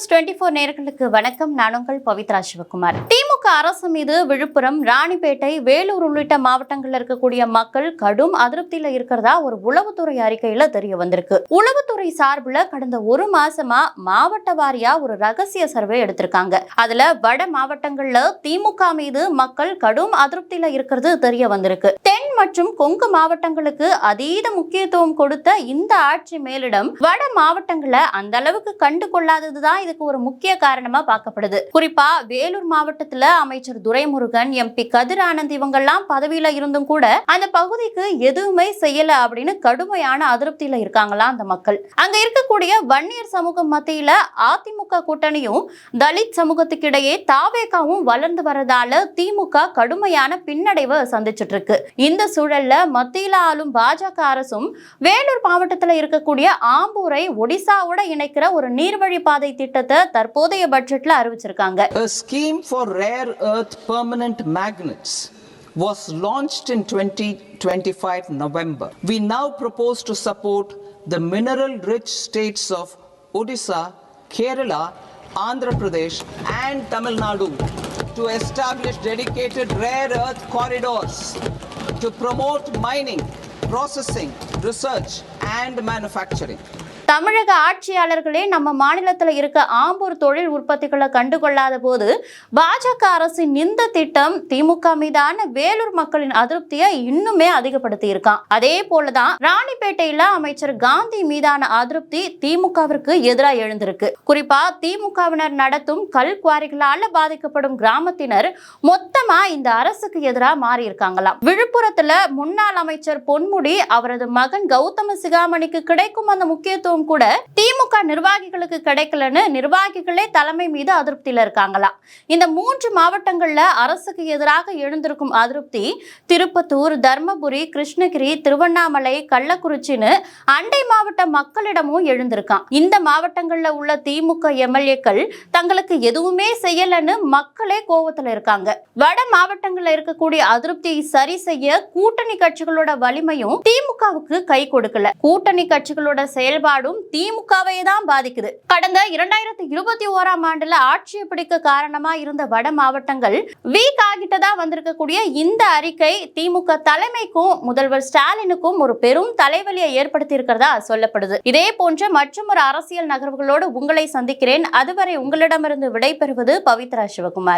News twenty four நேர்களுக்கு வணக்கம். நான் உங்கள் பவித்ரா சிவகுமார். திமுக அரசு மீது விழுப்புரம் ராணிப்பேட்டை வேலூர் உள்ளிட்ட மாவட்டங்களில் இருக்கக்கூடிய மக்கள் கடும் அதிருப்தியில இருக்கிறதா ஒரு உளவுத்துறை அறிக்கையில தெரிய வந்திருக்கு. உளவுத்துறை சார்பில் கடந்த ஒரு மாசமா மாவட்ட வாரியா ஒரு ரகசிய சர்வே எடுத்திருக்காங்க. அதுல வட மாவட்டங்கள்ல திமுக மீது மக்கள் கடும் அதிருப்தியில இருக்கிறது தெரிய வந்திருக்கு. தென் மற்றும் கொங்கு மாவட்டங்களுக்கு அதீத முக்கியத்துவம் கொடுத்த இந்த ஆட்சி மேலிடம் வட மாவட்டங்களை அந்த அளவுக்கு கண்டு கொள்ளாததுதான் இதுக்கு ஒரு முக்கிய காரணமா பார்க்கப்படுது. குறிப்பா வேலூர் மாவட்டத்துல அமைச்சர் துரைமுருகன் எம்பி கதிர் ஆனந்த் இவங்கெல்லாம் பதவியில இருந்தும் கூட அந்த பகுதிக்கு எதுவுமே செய்யல அப்படின்னு கடுமையான அதிருப்தியில இருக்காங்களா அந்த மக்கள். அங்க இருக்கக்கூடிய வன்னியர் சமூகம் மத்தியில அதிமுக கூட்டணியும் தலித் சமூகத்துக்கிடையே தாவேகாவும் வளர்ந்து வரதால திமுக கடுமையான பின்னடைவை சந்திச்சிட்டு இருக்கு. இந்த சூழல்ல மத்தியில ஆளும் பாஜக அரசும் வேலூர் மாவட்டத்தில் இருக்கக்கூடிய ஆம்பூரை ஒடிசாவோட இணைக்கிற ஒரு நீர்வழி பாதை திட்டத்தை தற்போதைய பட்ஜெட்ல அறிவிச்சிருக்காங்க A scheme for rare earth permanent magnets was launched in 2025 November. We now propose to support the mineral rich states of Odisha, Kerala, Andhra Pradesh, and Tamil Nadu to establish dedicated rare earth corridors to promote mining, processing, research, and manufacturing. தமிழக ஆட்சியாளர்களே நம்ம மாநிலத்தில் இருக்க ஆம்பூர் தொழில் உற்பத்திகளை கண்டுகொள்ளாத போது பாஜக அரசின் இந்த திட்டம் திமுக மீதான வேலூர் மக்களின் அதிருப்தியை இன்னுமே அதிகப்படுத்தி இருக்கான் அதே போலதான் ராணிப்பேட்டையில அமைச்சர் காந்தி மீதான அதிருப்தி திமுகவிற்கு எதிராக எழுந்திருக்கு. குறிப்பா திமுகவினர் நடத்தும் கல் குவாரிகளால பாதிக்கப்படும் கிராமத்தினர் மொத்தமா இந்த அரசுக்கு எதிராக மாறி இருக்காங்களாம் விழுப்புரத்துல முன்னாள் அமைச்சர் பொன்முடி அவரது மகன் கௌதம சிகாமணிக்கு கிடைக்கும் அந்த முக்கியத்துவம் கூட திமுக நிர்வாகிகளுக்கு கிடைக்கலன்னு நிர்வாகிகளே தலைமை மீது அதிருப்தியில இருக்காங்களாம் இந்த மூன்று மாவட்டங்கள்ல அரசுக்கு எதிராக எழுந்திருக்கும் அதிருப்தி திருப்பத்தூர் தர்மபுரி கிருஷ்ணகிரி திருவண்ணாமலை கள்ளக்குறிச்சின்னு அண்டை மாவட்ட மக்களிடமும் எழுந்திருக்கான். இந்த மாவட்டங்கள்ல உள்ள திமுக எம்எல்ஏக்கள் தங்களுக்கு எதுவுமே செய்யலன்னு மக்களே கோவத்துல இருக்காங்க. வட மாவட்டங்கள்ல இருக்கக்கூடிய அதிருப்தியை சரி செய்ய கூட்டணி கட்சிகளோட வலிமையும் திமுகவுக்கு கை கொடுக்கல. கூட்டணி கட்சிகளோட செயல்பாடும் திமுகவை தான் பாதிக்குது. கடந்த இரண்டாயிரத்தி இருபத்தி ஓராம் ஆண்டுல ஆட்சியை பிடிக்க காரணமா இருந்த வட மாவட்டங்கள் வீக் ஆகிட்டதா வந்திருக்கக்கூடிய இந்த அறிக்கை திமுக தலைமைக்கும் முதல்வர் ஸ்டாலினுக்கும் ஒரு பெரும் தலைவலியை ஏற்படுத்தி இருக்கிறதா சொல்லப்படுது. இதே போன்ற மற்றும் ஒரு அரசியல் நகர்வுகளோடு உங்களை சந்திக்கிறேன். அதுவரை உங்களிடமிருந்து விடைபெறுவது பவித்ரா சிவகுமார்.